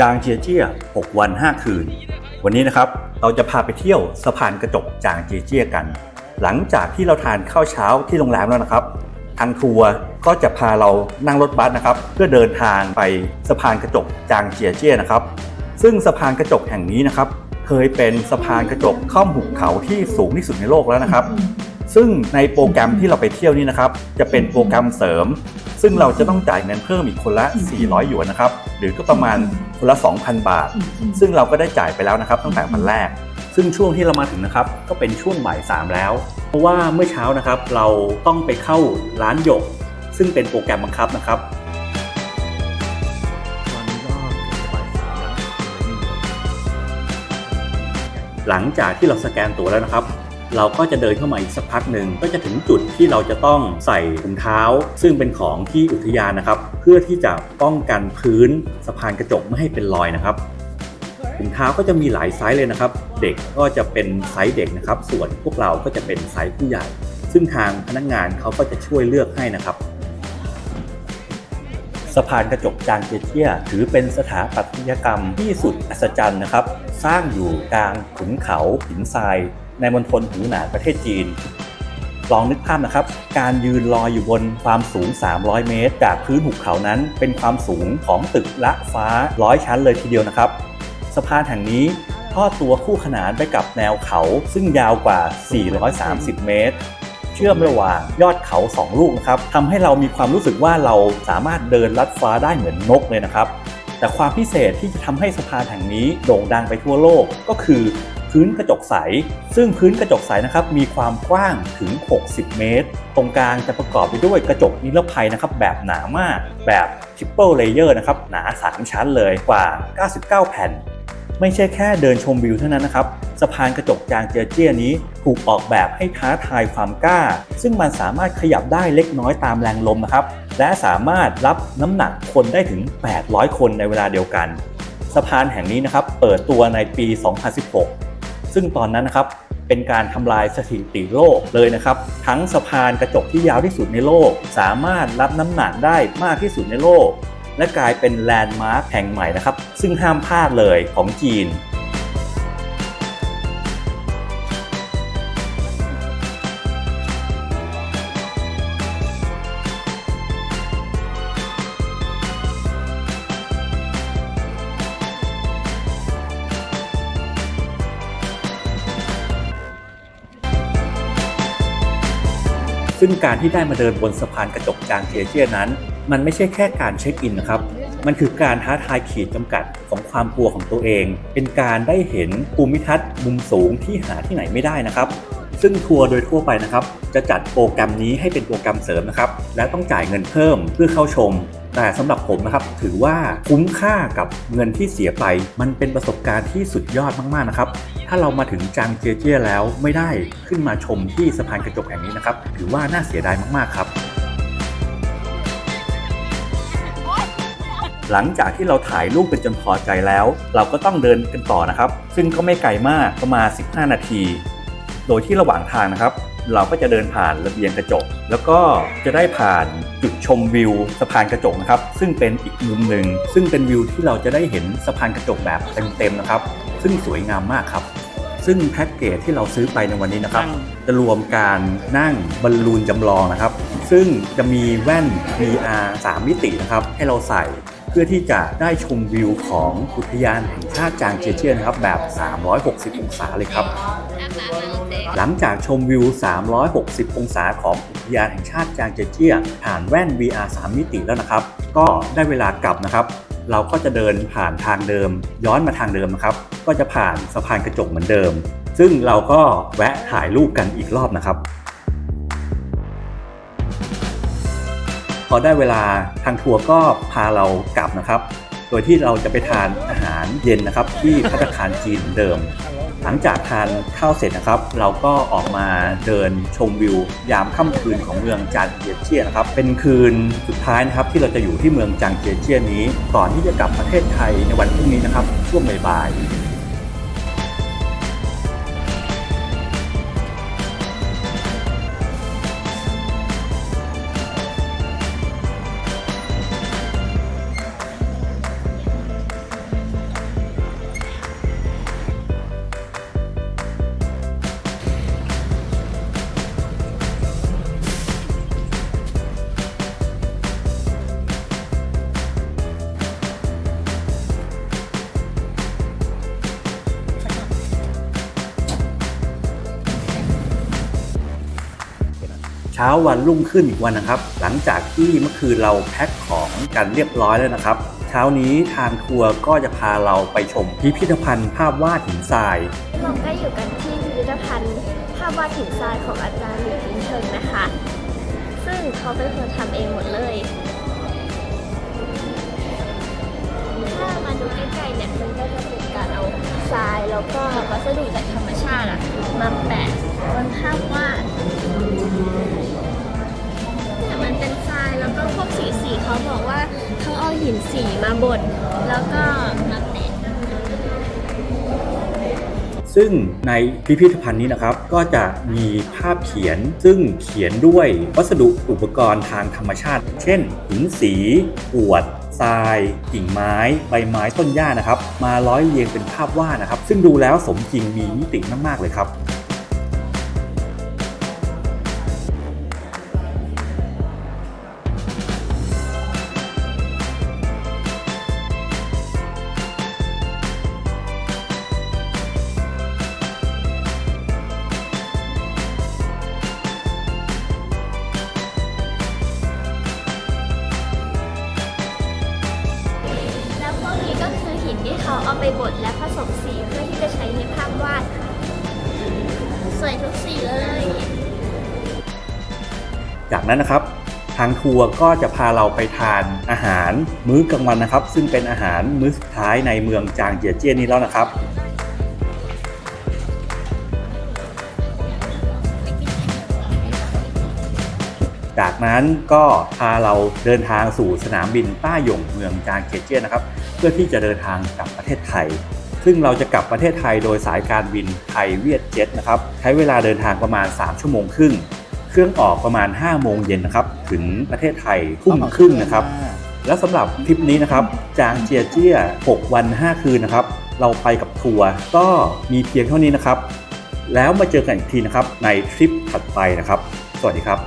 จางเจียเจี้ย 6 วัน 5 คืน วันนี้นะครับเราจะพาไปเที่ยวสะพานกระจกจางเจียเจี้ยกัน หลังจากที่เราทานข้าวเช้าที่โรงแรมแล้วนะครับ ทางทัวร์ก็จะพาเรานั่งรถบัสนะครับ เพื่อเดินทางไปสะพานกระจกจางเจียเจี้ยนะครับ ซึ่งสะพานกระจกแห่งนี้นะครับ เคยเป็นสะพานกระจกข้ามหุบเขาที่สูงที่สุดในโลกแล้วนะครับ ซึ่งในโปรแกรมที่เราไปเที่ยวนี้นะครับ จะเป็นโปรแกรมเสริมซึ่งเราจะต้องจ่ายเงินเพิ่มอีกคนละ 400 หยวนนะครับ หรือก็ประมาณ คนละ 2,000 บาท ซึ่งเราก็ได้จ่ายไปแล้วนะครับตั้งแต่วันแรก ซึ่งช่วงที่เรามาถึงนะครับก็เป็นช่วงบ่ายสามแล้ว เพราะว่าเมื่อเช้านะครับเราต้องไปเข้าร้านหยก ซึ่งเป็นโปรแกรมบังคับนะครับหลังจากที่เราสแกนตั๋วแล้วนะครับ เราก็จะเดินเข้ามาอีกสักพักหนึ่งก็จะถึงจุดที่เราจะต้องใส่ถุงเท้า ซึ่งเป็นของที่อุทยานนะครับ เพื่อที่จะป้องกันพื้นสะพานกระจกไม่ให้เป็นรอยนะครับถุงเท้าก็จะมีหลายไซส์เลยนะครับ เด็กก็จะเป็นไซส์เด็กนะครับ ส่วนพวกเราก็จะเป็นไซส์ผู้ใหญ่ ซึ่งทางพนักงานเขาก็จะช่วยเลือกให้นะครับสะพานกระจกจางเจียเจี้ยถือเป็นสถาปัตยกรรมที่สุดอัศจรรย์นะครับ สร้างอยู่กลางขุนเขาหินทราย ในมณฑลหูหนานประเทศจีน ลองนึกภาพนะครับ การยืนลอยอยู่บนความสูง 300 เมตร จากพื้นหุบเขานั้นเป็นความสูงของตึกละฟ้าร้อยชั้นเลยทีเดียวนะครับ สะพานแห่งนี้ทอดตัวคู่ขนานไปกับแนวเขาซึ่งยาวกว่า 430 เมตร เชื่อมระหว่างยอดเขา2ลูกนะครับทำให้เรามีความรู้สึกว่าเราสามารถเดินลัดฟ้าได้เหมือนนกเลยนะครับแต่ความพิเศษที่จะทำให้สะพานแห่งนี้โด่งดังไปทั่วโลกก็คือ พื้นกระจกใส ซึ่งพื้นกระจกใสนะครับมีความกว้างถึง 60 เมตร ตรงกลางจะประกอบไปด้วยกระจกนิรภัยนะครับแบบหนามากแบบ triple layer นะครับหนา 3 ชั้นเลยกว่า 99 แผ่น ไม่ใช่แค่เดินชมวิวเท่านั้นนะครับสะพานกระจกจางเจียเจี้ยนี้ถูกออกแบบให้ท้าทายความกล้า ซึ่งมันสามารถขยับได้เล็กน้อยตามแรงลมนะครับ และสามารถรับน้ำหนักคนได้ถึง 800 คนในเวลาเดียวกัน สะพานแห่งนี้นะครับ เปิดตัวในปี 2016 ซึ่งตอนนั้นนะครับเป็นการทำลายสถิติโลกเลยนะครับ ทั้งสะพานกระจกที่ยาวที่สุดในโลก สามารถรับน้ำหนักได้มากที่สุดในโลก และกลายเป็นแลนด์มาร์คแห่งใหม่นะครับ ซึ่งห้ามพลาดเลยของจีน ซึ่งการที่ได้มาเดินบนสะพานกระจกจางเอเชียนั้น มันไม่ใช่แค่การเช็คอินนะครับ มันคือการท้าทายขีดจำกัดของความกลัวของตัวเอง เป็นการได้เห็นภูมิทัศน์มุมสูงที่หาที่ไหนไม่ได้นะครับซึ่งทัวร์โดยทั่วไปนะครับ จะจัดโปรแกรมนี้ให้เป็นโปรแกรมเสริมนะครับ และต้องจ่ายเงินเพิ่มเพื่อเข้าชม แต่สำหรับผมนะครับถือว่าคุ้มค่ากับเงินที่เสียไป มันเป็นประสบการณ์ที่สุดยอดมากๆนะครับถ้าเรามาถึงจางเจียเจียแล้วไม่ได้ขึ้นมาชมที่สะพานกระจกแห่งนี้นะครับถือว่าน่าเสียดายมากๆครับหลังจากที่เราถ่ายรูปเป็นจนพอใจแล้ว เราก็ต้องเดินกันต่อนะครับ ซึ่งก็ไม่ไกลมากประมาณ 15 นาที โดยที่ระหว่างทางนะครับ เราก็จะเดินผ่านระเบียงกระจก แล้วก็จะได้ผ่าน ชมวิวสะพานกระจกนะครับ ซึ่งเป็นอีกมุมหนึ่ง ซึ่งเป็นวิวที่เราจะได้เห็นสะพานกระจกแบบเต็มๆนะครับ ซึ่งสวยงามมากครับ ซึ่งแพ็กเกจที่เราซื้อไปในวันนี้นะครับ จะรวมการนั่งบอลลูนจำลองนะครับ ซึ่งจะมีแว่น VR 3 มิตินะครับ ให้เราใส่ เพื่อที่จะได้ชมวิวของอุทยานแห่งชาติจางเจียเจี้ยนนะครับแบบ 360 องศาเลยครับ หลังจากชมวิว 360 องศาของอุทยานแห่งชาติจางเจียเจี้ยผ่านแว่น VR 3 มิติแล้วนะครับ ก็ได้เวลากลับนะครับ เราก็จะเดินผ่านทางเดิม ย้อนมาทางเดิมนะครับ ก็จะผ่านสะพานกระจกเหมือนเดิม ซึ่งเราก็แวะถ่ายรูปกันอีกรอบนะครับ พอได้เวลาทางทัวร์ก็พาเรากลับนะครับ โดยที่เราจะไปทานอาหารเย็นนะครับ ที่พัตคารจีนเดิม หลังจากทานข้าวเสร็จนะครับ เราก็ออกมาเดินชมวิว ยามค่ำคืนของเมืองจางเจียเจี้ยนะครับ เป็นคืนสุดท้ายนะครับ ที่เราจะอยู่ที่เมืองจางเจียเจี้ยนี้ ก่อนที่จะกลับประเทศไทยในวันพรุ่งนี้นะครับช่วงบ่ายๆ ช้าวันรุ่งขึ้นอีกวันนะครับ หลังจากที่เมื่อคืนเราแพ็คของกันเรียบร้อยแล้วนะครับ เช้านี้ทางทัวร์ก็จะพาเราไปชมพิพิธภัณฑ์ภาพวาดหินทรายเราก็อยู่กันที่พิพิธภัณฑ์ภาพวาดหินทรายของอาจารย์หลิวจินเชิงนะคะ ซึ่งเขาเป็นคนทำเองหมดเลย ถ้ามาดูใกล้ๆเนี่ยมันก็จะเป็นการเอาทรายแล้วก็วัสดุจากธรรมชาติอะมาแปะบนภาพ หินสีมาบดแล้วก็มาแปะซึ่งในพิพิธภัณฑ์นี้นะครับก็จะมีภาพเขียนซึ่งเขียนด้วยวัสดุอุปกรณ์ทางธรรมชาติ เช่น หินสีกวดทรายกิ่งไม้ ใบไม้ต้นหญ้านะครับ มาร้อยเรียงเป็นภาพวาดนะครับ ซึ่งดูแล้วสมจริงมีมิติมาก ๆ เลยครับ ก็คือหินที่เขาเอาไปบดและผสมสีเพื่อที่จะใช้ในภาพวาดค่ะสวยทุกสีเลย จากนั้นนะครับ ทางทัวร์ก็จะพาเราไปทานอาหารมื้อกลางวันนะครับ ซึ่งเป็นอาหารมื้อสุดท้ายในเมืองจางเจียเจี้ยนนี้แล้วนะครับ นั้นก็พาเราเดินทางสู่สนามบินต้าหยงเมืองจางเจียเจียนะครับ เพื่อที่จะเดินทางกลับประเทศไทย ซึ่งเราจะกลับประเทศไทยโดยสายการบินไทยเวียดเจ็ตนะครับใช้เวลาเดินทางประมาณ 3 ชั่วโมงครึ่ง เครื่องออกประมาณ 5 โมงเย็นนะครับถึงประเทศไทยทุ่มครึ่งนะครับ และสำหรับทริปนี้นะครับจางเจียเจีย 6 วัน 5 คืนนะครับเราไปกับทัวร์ก็มีเพียงเท่านี้นะครับ แล้วมาเจอกันอีกทีนะครับในทริปถัดไปนะครับ สวัสดีครับ